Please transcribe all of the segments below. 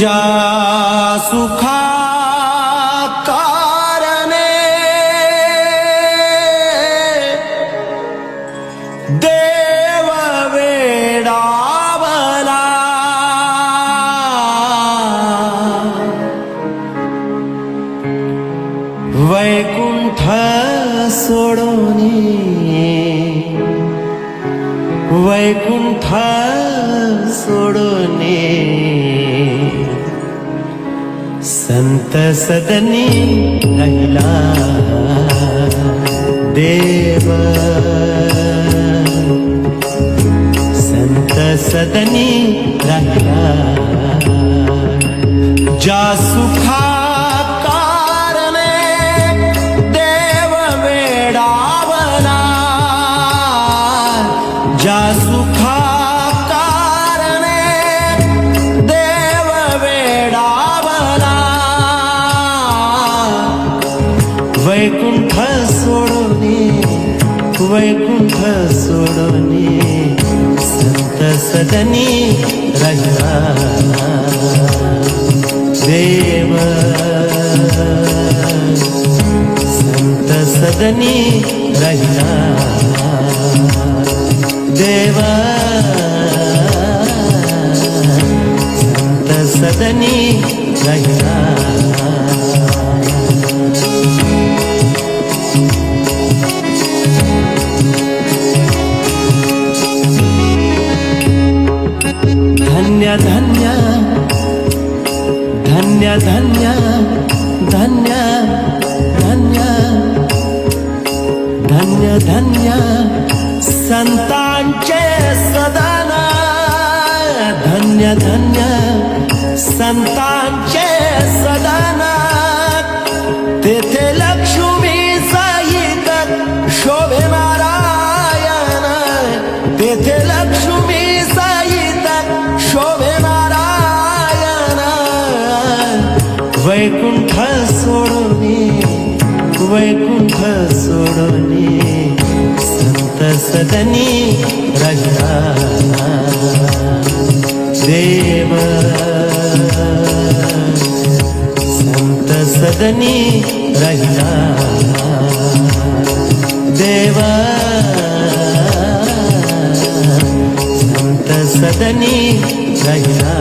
जा सुखा वैकुंठ सोडोनी वैकुंठ सोडोने संत सदनी राहिला देव. संत सदनी राहिला. ज्या सुखा వైకుంఠ సోడోని వైకుంఠ సోడోని సంత సదని రజా దేవ సంత సదని రజా సంత సదని రజా ధన్య ధన్య ధన్య ధన్య. సంతాంచే సదన. ధన్య ధన్య సంతాంచే వైకుంఠ సోడోని వైకుంఠ సోడోని సంత సదని రేవ సంత సదని దేవా సంత సదని రహిరా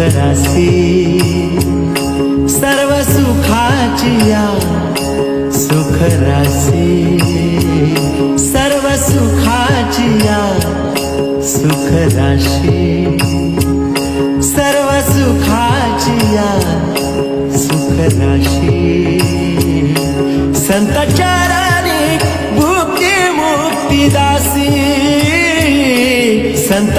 सुख सर्व सुखाची या सुख रासी सर्व सुखाची या सुख राशी सर्व सुखाची या सुख राशी संत चरणी भुक्ती मुक्ती दासी. संत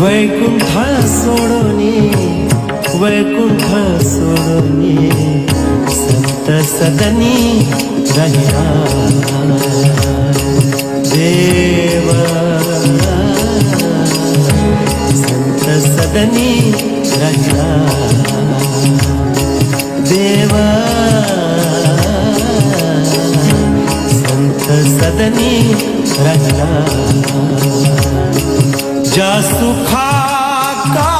वैकुंठ सोडोनी वैकुंठ सोडोनी संत सदनी रहिया देवा सदनी रहिला. देवा संत सदनी रहिला. ज्या सुखा कारणे